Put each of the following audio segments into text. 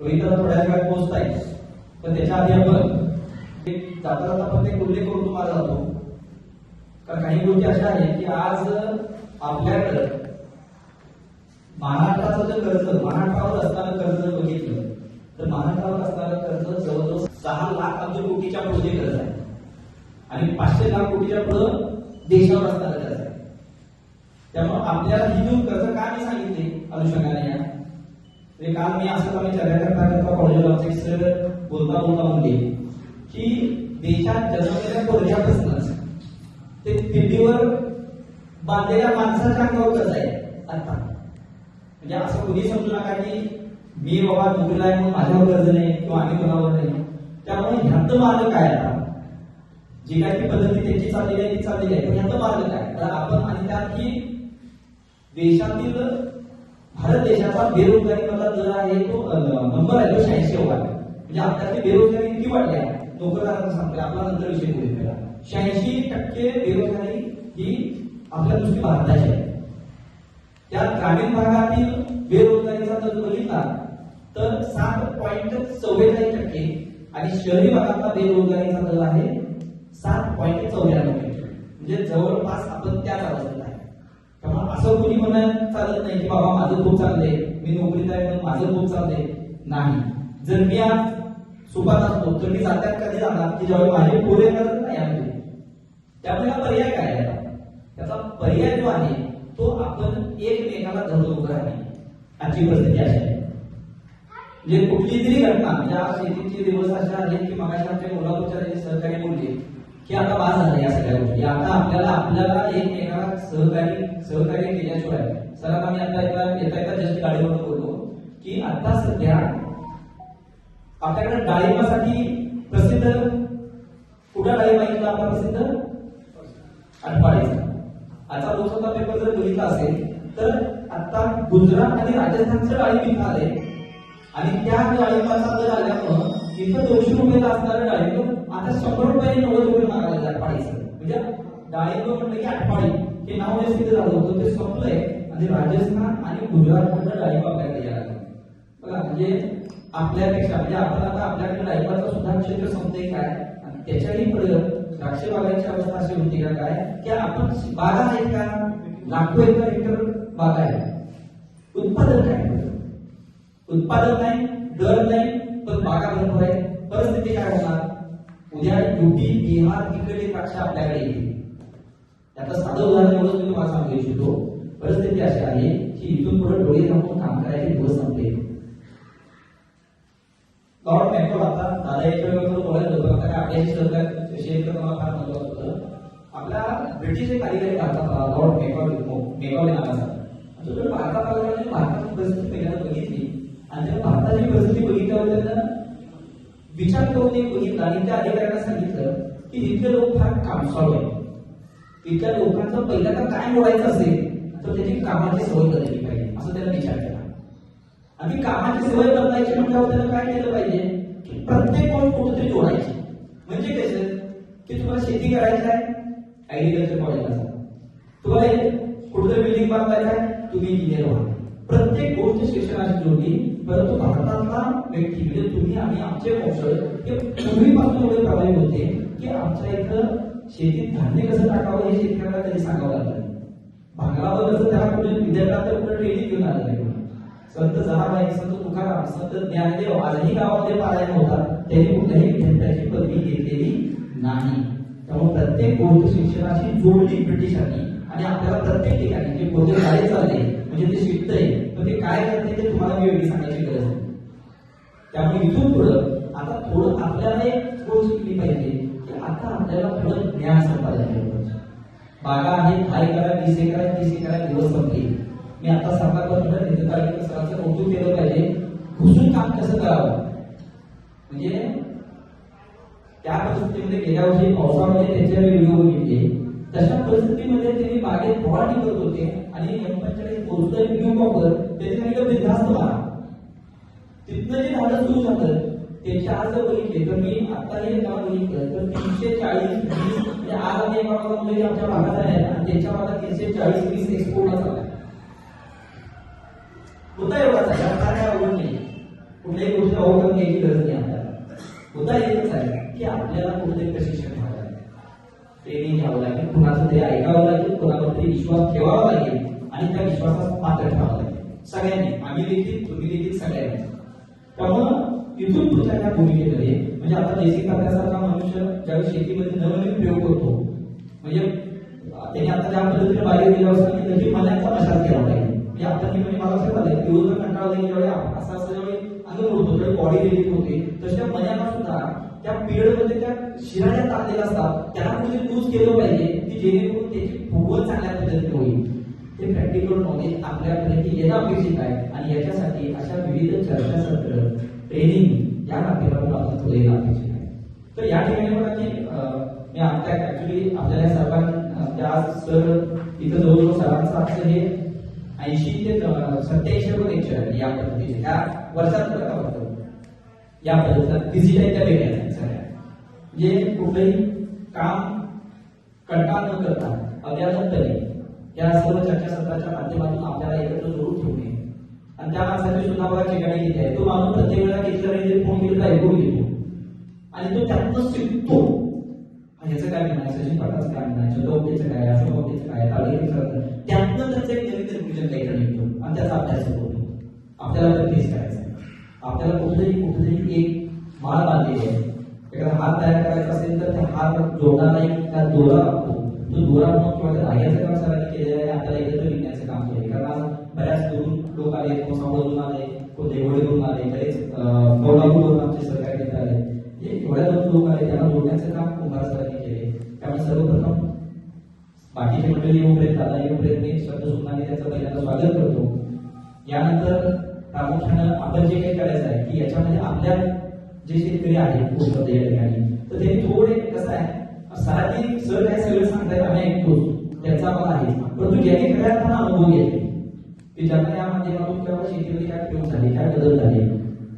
रोहित थोड्या वेळात पोहोचताय पण त्याच्या आधी आपण जाता जाता फक्त एक उल्लेख करून तुम्हाला जातो कारण काही गोष्टी अशा आहेत की आज आपल्याकडं महाराष्ट्राचं जर कर्ज महाराष्ट्रावर असणारं कर्ज बघितलं तर महाराष्ट्रावर असणारं कर्ज जवळजवळ सहा लाख अब्ज कोटीच्या पुढे कर्ज आहे. आणि पाचशे लाख कोटीच्या पुढं देशावर असणारं कर्ज आहे. त्यामुळे आपल्याला ही कर्ज का मी सांगितले अनुषंगाने? काल मी असं आम्ही चर्चा कॉलेज करता बोलता बोलता म्हणले की देशात जन्मलेल्या ते दिल्लीवर बांधलेल्या माणसाच्या अंगावर कसं आहे आता म्हणजे असं कोणी समजू नका की मी बाबा नोकरीला आहे म्हणून माझ्यावर कर्ज नाही किंवा आम्ही कोणावर नाही. त्यामुळे ह्यात मार्ग काय आता? जी काय ती पद्धती त्यांची चाललेली आहे ती चाललेली आहे पण ह्यात मार्ग काय? तर आपण आणि त्यात की देशातील भारत देशाचा बेरोजगारी मधला दर आहे तो नंबर आहे तो शहाऐंशी आहे. म्हणजे आपल्याला बेरोजगारी किती वाढली आहे? नोकरदारांना सांगतोय आपला नंतर विषय बोलूया शहाऐंशी टक्के बेरोजगारी ही आपल्या दृष्टी भारताची आहे. त्या ग्रामीण भागातील बेरोजगारीचा दर बघितला तर सात पॉईंट चव्वेचाळीस टक्के आणि शहरी भागातला बेरोजगारीचा दर आहे सात पॉईंट चौऱ्याण्णव टक्के. म्हणजे जवळपास आपण त्याच अवस्थेत त्यामुळे असं कुणी म्हणत चालत नाही की बाबा माझं खूप चाललंय मी नोकरीत आहे म्हणून माझं खूप चाललंय. नाही. जर मी आज सुपात असतो तर मी जात्यात कधी जाणार? की ज्यावेळी माझे पुरे करत नाही यामध्ये त्यामुळे हा पर्याय काय आहे? त्याचा पर्याय जो आहे तो आपण एकमेकाला धरून उभं राहणे. आजची परिस्थिती अशी आहे. म्हणजे कुठली तरी घटना म्हणजे आज शेतीचे दिवस असे आहेत की मगाशी आमच्या कोल्हापूरच्या सहकारी बोलले की आता बाद झालं या सगळ्या गोष्टी. आता आपल्याला आपल्याला एकमेकाला सहकारी सहकार्य केल्याशिवाय सरांना मी आता एकदा येता येता जस्ट गाडीवर बोललो की आता सध्या आपल्याकडे डाळिंबासाठी प्रसिद्ध कुठं डाळिंब आहे आपला प्रसिद्ध? आठवाडीचा आता लोकसभा पेपर जर बघितला असेल तर आता गुजरात आणि राजस्थानचं डाळिंब इथं आले आणि त्या डाळिंबाचा दर आल्यामुळं इथं दोनशे रुपयाला असणारं डाळिंब आता शंभर रुपयाने नव्वद रुपये मागायला आठवाडीचं म्हणजे डाळिंब म्हणलं की आठवाडी हे नाव जे सिद्ध झालं होतं ते संपलंय. आणि राजस्थान आणि गुजरात मधलं डाळिंब आपल्याकडे यायला बघा म्हणजे आपल्यापेक्षा म्हणजे आपण आता आपल्याकडे डाळिंबाचं सुद्धा क्षेत्र संपतंय काय? आणि त्याच्याही पुढे द्राक्ष बागांची अवस्था अशी होती का काय? की आपण बागा आहेत का लाखो एकर हेक्टर बागा आहे उत्पादन काय? उत्पादन नाही दर नाही पण बागा बंद आहे परिस्थिती काय होणार? उद्या युपी बिहार इकडे द्राक्ष आपल्याकडे येईल. त्याचं साधं उदाहरण एवढं मी तुम्हाला सांगू इच्छितो. परिस्थिती अशी आहे की इथून पुढे डोळे थांबून काम करायचे दिवस संपले. लॉर्ड मॅक्रो आता दादा याच्या वेळेवर बोलायला होतं आता काय आपल्याशी सहकार क्षेत्र मला फार महत्वाचं होतं. आपला ब्रिटिश एक अधिकारी भारतात लॉर्ड मेकॉल मेकॉल नावाचा तो जर भारतात आला म्हणजे भारताची परिस्थिती पहिल्यांदा बघितली आणि भारताची परिस्थिती बघितल्यावर त्यांना विचार करून एक बघितला आणि त्या अधिकाऱ्यांना सांगितलं की तिथले लोक फार कामसाळू आहेत. तिथल्या लोकांचं पहिल्यांदा काय बोलायचं असेल तर त्याची कामाची सवय करायची पाहिजे असं त्याला विचार केला. आणि कामाची सवय बदलायची म्हटल्यावर त्याला काय केलं पाहिजे? की प्रत्येक पॉईंट कुठेतरी जोडायची. म्हणजे कसं? की तुम्हाला शेती करायची आहे ऍग्रिकल्चर कॉलेजला तुम्हाला एक कुठेतरी बिल्डिंग बांधायचं आहे तुम्ही इंजिनियर व्हा. प्रत्येक गोष्ट शिक्षणाची जोडली परंतु भारतातला व्यक्ती म्हणजे तुम्ही आणि आमचे वंशज हे पूर्वीपासून एवढे प्रभावी होते की आमच्या इथं शेतीत धान्य कसं टाकावं हे शेतकऱ्याला कधी सांगावं लागलं भांगलावर कसं त्याला कुठे विद्यापीठात तर कुठे ट्रेनिंग घेऊन आलं नाही संत जहाबाई संत तुकाराम संत ज्ञानदेव आजही गावामध्ये पारायण होतात त्यांनी कुठल्याही विद्यापीठाची पदवी घेतलेली नाही. त्यामुळे प्रत्येक गोष्ट शिक्षणाशी जोडली ब्रिटिशांनी. आणि आपल्याला प्रत्येक ठिकाणी जे कोणते चालले म्हणजे ते शिकतंय पण ते काय करते ते तुम्हाला मी वेगळी सांगायची गरज नाही त्यामुळे इथून पुढं आता थोडं आपल्याला एक गोष्ट शिकली पाहिजे की आता आपल्याला थोडं ज्ञान संपादन केलं पाहिजे म्हणजे. बागा आहे काय करा तीस एकर तीस एकर दिवस संपले. मी आता सरकारपासून निधन सरांचं कौतुक केलं पाहिजे. घुसून काम कसं करावं? म्हणजे त्या परिस्थितीमध्ये गेल्या वर्षी पावसामध्ये त्यांच्या व्हिडिओ बघितले. तशा परिस्थितीमध्ये त्यांनी बागेत फवारणी करत होते आणि एम पंचेचाळीस पोहोचलं न्यू कॉपर त्याचे काही बिनधास्त तिथनं जे झाडं सुरू झालं त्याच्या आज जर बघितले. तर मी आता हे गाव बघितलं तर तीनशे चाळीस वीस म्हणजे आज आम्ही एका भागामध्ये आमच्या भागात आहे. आणि त्याच्या भागात तीनशे चाळीस वीस एक्सपोर्टला चालला होता एवढाच आहे काय अवघड नाही. कुठल्याही गोष्टी अवगत घ्यायची गरज नाही आपल्याला. होता एकच आहे की आपल्याला कुठेतरी प्रशिक्षण घ्यावं लागेल. ट्रेनिंग घ्यावं लागेल. कुणाचं तरी ऐकावं लागेल कुणावर तरी विश्वास ठेवावा लागेल आणि त्या विश्वासात पात्र ठेवावं लागेल. सगळ्यांनी. आम्ही देखील तुम्ही देखील सगळ्यांनी. त्यामुळं इथून पुढच्या त्या भूमिकेमध्ये म्हणजे आता जयसिंग तात्यासारखा मनुष्य ज्यावेळी शेतीमध्ये नवनवीन प्रयोग करतो म्हणजे त्यांनी त्याने आता ज्या पद्धतीने बाहेर गेला असतात की त्याची मनाचा प्रसार केला पाहिजे म्हणजे आता मी म्हणजे मला असं झालंय दिवसभर कंटाळा येईल ज्यावेळी असं असं ज्यावेळी अंगण होतो त्यावेळी बॉडी रिलीफ होते तशा मनाला सुद्धा त्या पिरियडमध्ये त्या शिरा ज्या असतात त्यांना कुठे यूज केलं पाहिजे की जेणेकरून त्याची फुगवण चांगल्या पद्धतीने होईल. अपेक्षित आहे. आणि याच्यासाठी अशा विविध चर्चासत्र ट्रेनिंग या माध्यमातून आपण पुढे अपेक्षित आहे. तर या ठिकाणी बघा की अं, मी आता ऍक्च्युली आपल्याला सर्वांना त्या सर इथं जवळजवळ सर्वांचं आजचं हे ऐंशी ते सत्याऐंशी लेक्चर आहे या पद्धतीचे. त्या वर्षात बरं या पद्धतीचा डिजिट आहे त्या वेगळ्या सगळ्या. म्हणजे कुठलंही काम कंटाळ न करता अव्याहतपणे या सर्व चर्चासत्राच्या माध्यमातून आपल्याला एकत्र जोडून ठेवणे आणि त्या माणसाची सुद्धा बघा ठिकाणी घेते आहे. तो माणूस प्रत्येक वेळेला घेतला फोन केला तर ऐकून घेतो. आणि तो त्यातनं शिकतो. आणि ह्याचं काय म्हणणं सचिन पाटाचं काय म्हणणं आहे चंद्रवतेचं काय अशोकवतेचं काय? तालुक्याचं काय? त्यातनं त्याचं एक नवीन निर्मिजन काहीतरी निघतो. आणि त्याचा अभ्यास होतो. आपल्याला तर तेच करायचं आपल्याला कुठेतरी कुठेतरी एक माळ बांधलेली आहे. एखादा हात तयार करायचा असेल तर त्या हात जोडणारा एक त्या दोरा लागतो. तो दोरा मग किंवा त्या धाग्याचं काम करायचं आले कोण आले कोण देवळीवरून आले बरेच कोल्हापूरवरून आमचे सहकारी मित्र आले. हे एवढ्या दोन लोक आले त्यांना जोडण्याचं काम कुंभार सरांनी केले. त्यामुळे सर्वप्रथम बाकीचे मंडळी येऊपर्यंत दादा येऊपर्यंत मी शब्द सुनाने त्याचं पहिल्यांदा स्वागत करतो. यानंतर प्रामुख्यानं आपण जे काही करायचं आहे की याच्यामध्ये आपल्या जे शेतकरी आहेत उपलब्ध या ठिकाणी तर ते थोडे कसं आहे सरांनी सर काय सगळं सांगतायत आम्ही ऐकतो त्यांचा मला आहे. परंतु ज्याने खऱ्या अर्थानं अनुभव घेतले की ज्यांना या माध्यमातून किंवा शेतीमध्ये काय प्रयोग झाले काय बदल झाले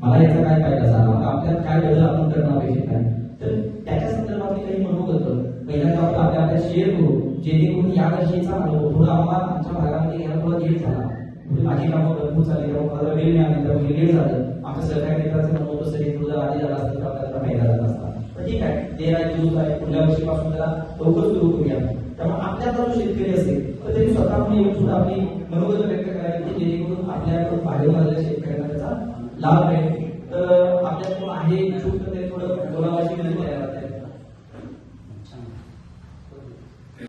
मला याचा काय फायदा झाला आता आपल्यात काय बदल आपण करणं अपेक्षित आहे तर त्याच्या संदर्भातले काही मनोगत पहिल्यांदा आपण आपल्या आपल्या शेअर करू जेणेकरून या वर्षीचा अनुभव थोडा आम्हाला आमच्या भागामध्ये घ्यायला थोडा लेट झाला. म्हणजे माझी कामं भरपूर झाली त्यामुळे मला वेळ मिळाला त्यामुळे लेट झालं. आमच्या सहकारी मित्राचं म्हणणं होतं एक तुझं आधी झाला असतं तर आपल्याला फायदा झाला असता. तर ठीक आहे जे राज्य आहे पुढल्या वर्षीपासून त्याला लवकर सुरू करूया. पंच्याहत्तर शेतकरी असतील तर त्यांनी स्वतः आपण येऊन सुद्धा आपली मनोगत व्यक्त करावी की जेणेकरून आपल्याकडून बाहेर झालेल्या शेतकऱ्यांना त्याचा लाभ मिळेल. तर आपल्याकडून आहे इच्छुक तर ते थोडं बोलावाची विनंती करायला